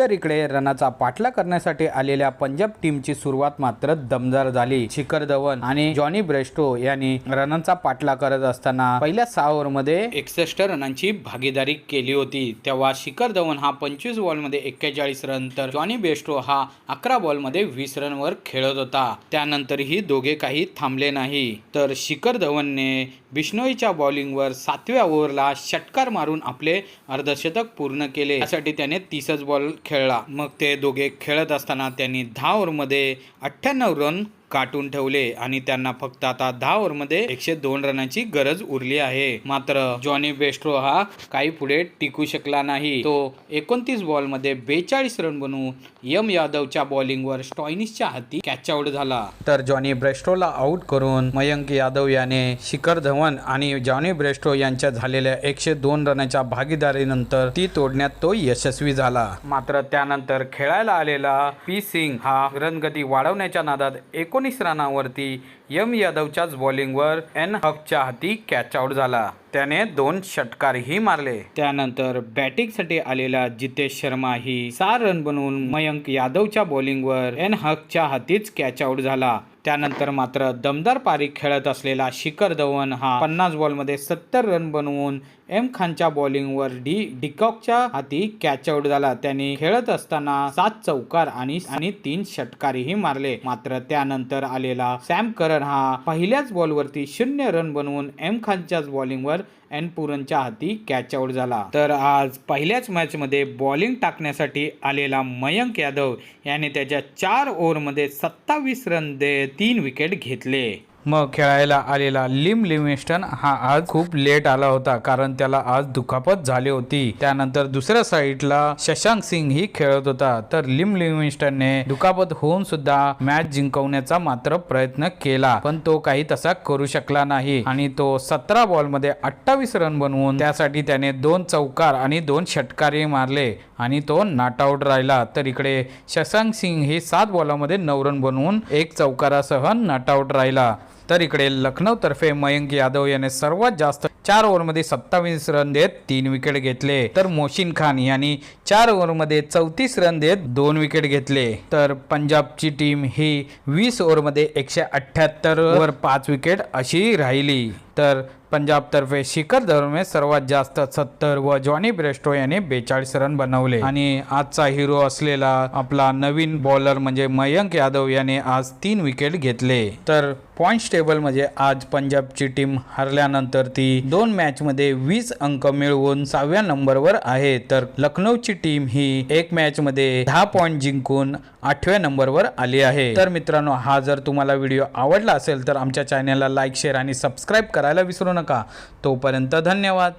तर इकडे रनाचा पाठला करण्यासाठी आलेल्या पंजाब टीमची सुरुवात मात्र दमदार झाली. शिखर धवन आणि जॉनी ब्रेस्टो यांनी रनाचा पाठला करत असताना पहिल्या सहा ओव्हरमध्ये एकसष्ट रनांची भागीदारी केली होती. तेव्हा शिखर धवन हा पंचवीस बॉलमध्ये एक्केचाळीस रन तर जॉनी बेस्टो हा अकरा बॉलमध्ये वीस रनवर खेळत होता. त्यानंतरही दोघे काही थांबले नाही. तर शिखर धवनने बिश्नोईच्या बॉलिंगवर सातव्या ओव्हरला षटकार मारून आपले अर्धशतक पूर्ण केले. यासाठी त्याने तीसच बॉल खेळला. मग ते दोघे खेळत असताना त्यांनी दहा ओव्हरमध्ये अठ्ठ्याण्णव रन काटून ठेवले आणि त्यांना फक्त आता दहा ओव्हरमध्ये एकशे दोन रनाची गरज उरली आहे. मात्र जॉनी बेस्ट्रो हा काही पुढे टिकू शकला नाही. तो एकोणतीस बॉलमध्ये बेचाळीस रन बनवून यम यादवच्या बॉलिंगवर स्टॉयनिसच्या हाती कॅच आउट झाला. तर जॉनी ब्रेस्ट्रोला आउट करून मयंक यादव याने शिखर धवन आणि जॉनी ब्रेस्ट्रो यांच्या झालेल्या एकशे दोन रनाच्या भागीदारीनंतर ती तोडण्यात तो यशस्वी झाला. मात्र त्यानंतर खेळायला आलेला पी सिंग हा रनगती वाढवण्याच्या नादात एकोण एकोणीस रनावरती यम यादवच्याच बॉलिंगवर एन हकच्या हाती कॅच आउट झाला. त्याने दोन षटकारही मारले. त्यानंतर बॅटिंगसाठी आलेला जितेश शर्मा ही सहा रन बनवून मयंक यादवच्या बॉलिंगवर एन हकच्या हातीच कॅच आउट झाला. त्यानंतर मात्र दमदार पारी खेळत असलेला शिखर धवन हा पन्नास बॉलमध्ये सत्तर रन बनवून एम खानच्या बॉलिंगवर डी डिकॉकच्या हाती कॅच आउट झाला. त्यांनी खेळत असताना सात चौकार आणि आणि तीन षटकारीही मारले. मात्र त्यानंतर आलेला सॅम करन हा पहिल्याच बॉलवरती शून्य रन बनवून एम खानच्याच बॉलिंगवर एन पुरनच्या हाती कॅच आउट झाला. तर आज पहिल्याच मॅचमध्ये बॉलिंग टाकण्यासाठी आलेला मयंक यादव याने त्याच्या चार ओव्हरमध्ये सत्तावीस रन दे तीन विकेट घेतले. मग खेळायला आलेला लिम लिमिस्टन हा आज खूप लेट आला होता कारण त्याला आज दुखापत झाली होती. त्यानंतर दुसऱ्या साईडला शशांक सिंग ही खेळत होता. तर लिम लिमिस्टनने दुखापत होऊन सुद्धा मॅच जिंकवण्याचा मात्र प्रयत्न केला पण तो काही तसा करू शकला नाही. आणि तो सतरा बॉलमध्ये अठ्ठावीस रन बनवून त्यासाठी त्याने दोन चौकार आणि दोन षटकारही मारले आणि तो नॉट आउट राहिला. तर इकडे शशांक सिंग हे सात बॉलामध्ये नऊ रन बनवून एक चौकारासह नॉट आउट राहिला. तर इकडे लखनौतर्फे मयंक यादव याने सर्वात जास्त चार ओव्हरमध्ये सत्तावीस रन देत तीन विकेट घेतले. तर मोशीन खान यांनी चार ओव्हरमध्ये चौतीस रन देत दोन विकेट घेतले. तर पंजाबची टीम ही वीस ओव्हरमध्ये एकशे अठ्ठ्याहत्तर वर पाच विकेट अशी राहिली. तर पंजाबतर्फे शिखर धवनने सर्वात जास्त सत्तर व जॉनी ब्रेस्टो याने बेचाळीस रन बनवले. आणि आजचा हिरो असलेला आपला नवीन बॉलर म्हणजे मयंक यादव याने आज तीन विकेट घेतले. तर पॉईंट टेबल म्हणजे आज पंजाबची टीम हरल्यानंतर ती दोन मॅचमध्ये वीस अंक मिळवून सहाव्या नंबरवर आहे. तर लखनौची टीम ही एक मॅचमध्ये दहा पॉईंट जिंकून आठव्या नंबरवर आली आहे. तर मित्रांनो हा जर तुम्हाला व्हिडिओ आवडला असेल तर आमच्या चॅनलला लाईक शेअर आणि सबस्क्राईब करायला विसरू नका. तोपर्यंत धन्यवाद.